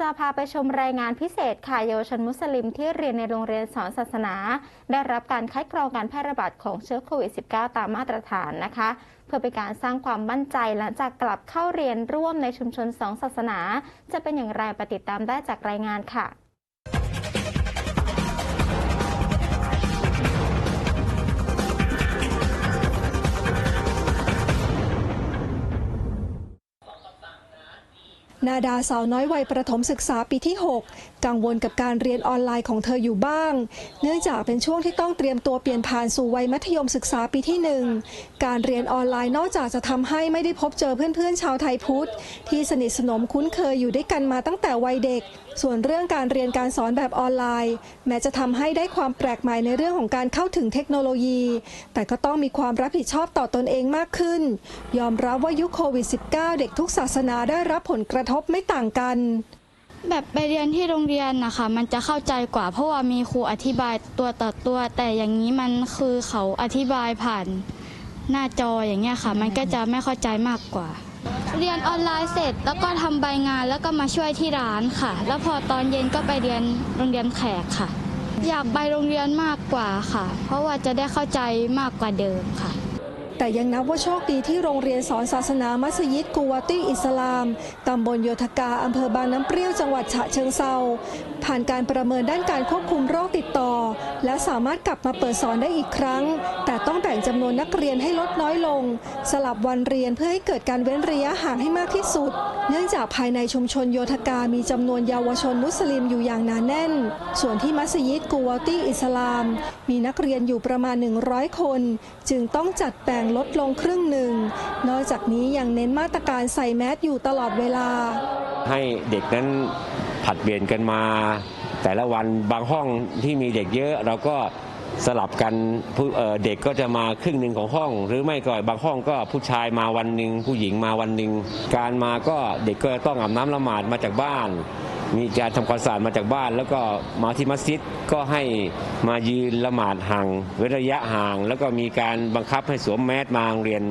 จะพาไปชมรายงานพิเศษค่ะเยาวชนมุสลิมที่เรียนในโรงเรียนสอนศาสนา ได้รับการคัดกรองการแพร่ระบาดของเชื้อโควิด -19 ตามมาตรฐานนะคะ เพื่อเป็นการสร้างความมั่นใจหลังจากกลับเข้าเรียนร่วมในชุมชนสองศาสนา จะเป็นอย่างไรไปติดตามได้จากรายงานค่ะ นาดาสาวน้อยวัยประถมศึกษาปีที่ 6 กังวลกับการเรียนออนไลน์ของเธออยู่บ้าง เนื่องจากเป็นช่วงที่ต้องเตรียมตัวเปลี่ยนผ่านสู่วัยมัธยมศึกษาปีที่ 1 การเรียนออนไลน์นอกจากจะทำให้ไม่ได้พบเจอเพื่อนๆชาวไทยพุทธ ที่สนิทสนมคุ้นเคยอยู่ด้วยกันมาตั้งแต่วัยเด็ก ส่วนเรื่องการเรียนการสอนแบบออนไลน์ แม้จะทำให้ได้ความแปลกใหม่ในเรื่องของการเข้าถึงเทคโนโลยี แต่ก็ต้องมีความรับผิดชอบต่อตนเองมากขึ้น ยอมรับว่ายุคโควิด -19 เด็กทุกศาสนาได้รับผลกระทบไม่ต่างกัน แบบไปเรียนที่โรงเรียนนะคะมันจะเข้าใจกว่าเพราะว่ามีครูอธิบายตัวต่อตัว แต่อย่างนี้มันคือเขาอธิบายผ่านหน้าจออย่างเงี้ยค่ะ มันก็จะไม่เข้าใจมากกว่า เรียนออนไลน์เสร็จแล้วก็ทำใบงานแล้วก็มาช่วยที่ร้านค่ะ แล้วพอตอนเย็นก็ไปเรียนโรงเรียนแขกค่ะ อยากไปโรงเรียนมากกว่าค่ะ เพราะว่าจะได้เข้าใจมากกว่าเดิมค่ะ แต่ยังนับว่าโชคดีที่โรงเรียนสอนศาสนามัสยิดกูวาตี้อิสลาม ตำบลโยธกาอำเภอบางน้ำเปรี้ยวจังหวัดฉะเชิงเซาผ่านการประเมินด้านการควบคุมโรคติดต่อ และสามารถกลับมาเปิดสอนได้อีกครั้ง แต่ต้องแบ่งจำนวนนักเรียนให้ลดน้อยลง สลับวันเรียนเพื่อให้เกิดการเว้นระยะห่างให้มากที่สุด เนื่องจากภายในชุมชนโยธกามีจำนวนเยาวชนมุสลิมอยู่อย่างหนาแน่น ส่วนที่มัสยิดกูวาตี้อิสลาม มีนักเรียนอยู่ประมาณ 100 คน จึงต้องจัดแบ่งลดลงครึ่งหนึ่ง นอกจากนี้ยังเน้นมาตรการใส่แมสอยู่ตลอดเวลา ให้เด็กนั้นผัดเปลี่ยนกันมา แต่ละวันบางห้องที่มีเด็กเยอะเราก็ สลับกันผู้เด็กก็จะมาครึ่งหนึ่งของห้อง หรือไม่ก็บางห้องก็ผู้ชายมาวันหนึ่งผู้หญิงมาวันหนึ่งการมาก็เด็กก็ต้องอาบน้ำละหมาดมาจากบ้าน มีการทำความสะอาดมาจากบ้าน แล้วก็มาที่มัสยิดก็ให้มายืนละหมาดห่างเว้นระยะห่าง แล้วก็มีการบังคับให้สวมแมสมาโรงเรียน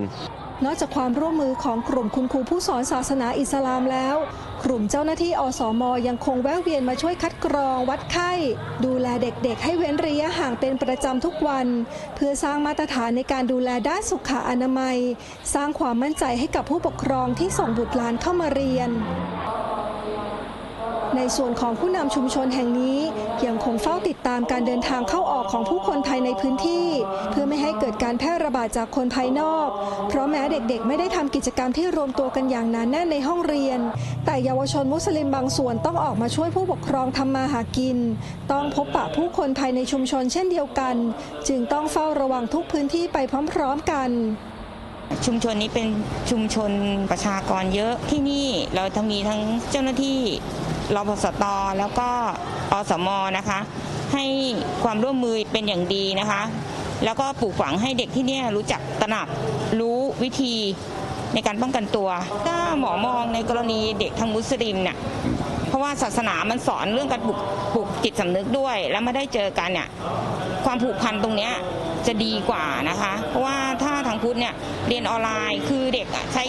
นอกจากความร่วมมือของกลุ่มคุณครูผู้สอนศาสนาอิสลามแล้ว กลุ่มเจ้าหน้าที่อสม ยังคงแวะเวียนมาช่วยคัดกรอง วัดไข้ ดูแลเด็กๆ ให้เว้นระยะห่างเป็นประจำทุกวัน เพื่อสร้างมาตรฐานในการดูแลด้านสุขอนามัย สร้างความมั่นใจให้กับผู้ปกครองที่ส่งบุตรหลานเข้ามาเรียน ในส่วนของผู้นำชุมชนแห่งนี้ ยังคงเฝ้าติดตามการเดินทางเข้าออกของผู้คนภายในพื้นที่ เพื่อไม่ให้เกิดการแพร่ระบาดจากคนภายนอก เพราะแม้เด็กๆ ไม่ได้ทำกิจกรรมที่รวมตัวกันอย่างหนานแน่นในห้องเรียน แต่เยาวชนมุสลิมบางส่วนต้องออกมาช่วยผู้ปกครองทำมาหากิน ต้องพบปะผู้คนภายในชุมชนเช่นเดียวกัน จึงต้องเฝ้าระวังทุกพื้นที่ไปพร้อมๆกันชุมชนนี้เป็นชุมชนประชากรเยอะที่นี่เราทั้งมีทั้งเจ้าหน้าที่ รพสตแล้วก็อสมนะคะ ให้ความร่วมมือเป็นอย่างดีนะคะ แล้วก็ปลูกฝังให้เด็กที่นี่รู้จักตระหนักรู้วิธีในการป้องกันตัว ถ้าหมอมองในกรณีเด็กทางมุสลิมเนี่ยเพราะว่าศาสนามันสอนเรื่องการปลูกปลูกจิตสำนึกด้วย แล้วไม่ได้เจอกันเนี่ยความผูกพันตรงเนี้ยจะดีกว่านะคะ เพราะว่าถ้าทางพุทธเนี่ยเรียนออนไลน์คือเด็กอะใช้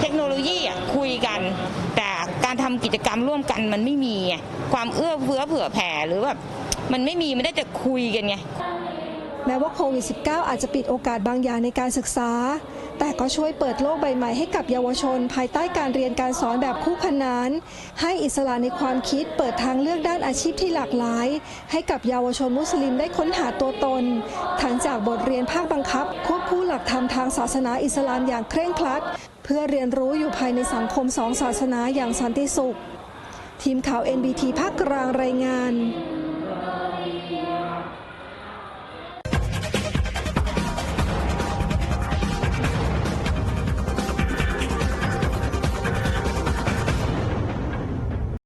เทคโนโลยีอะคุยกัน การทำกิจกรรมร่วมกันมันไม่มีไงความเอื้อเฟื้อเผื่อแผ่หรือแบบมันไม่มีไม่ได้จะคุยกันไงแม้ว่าโควิด -19 อาจจะปิดโอกาสบางอย่างในการศึกษา แต่ก็ช่วยเปิดโลกใบใหม่ให้กับเยาวชน ภายใต้การเรียนการสอนแบบคู่ขนาน ให้อิสระในความคิดเปิดทางเลือกด้านอาชีพที่หลากหลาย ให้กับเยาวชนมุสลิมได้ค้นหาตัวตน ทั้งจากบทเรียนภาคบังคับ ควบคู่หลักธรรมทางศาสนาอิสลามอย่างเคร่งครัด พื่อเรียนรู้อยู่ภายในสังคมสองศาสนาอย่างสันติสุข ทีมข่าว NBT ภาคกลางรายงาน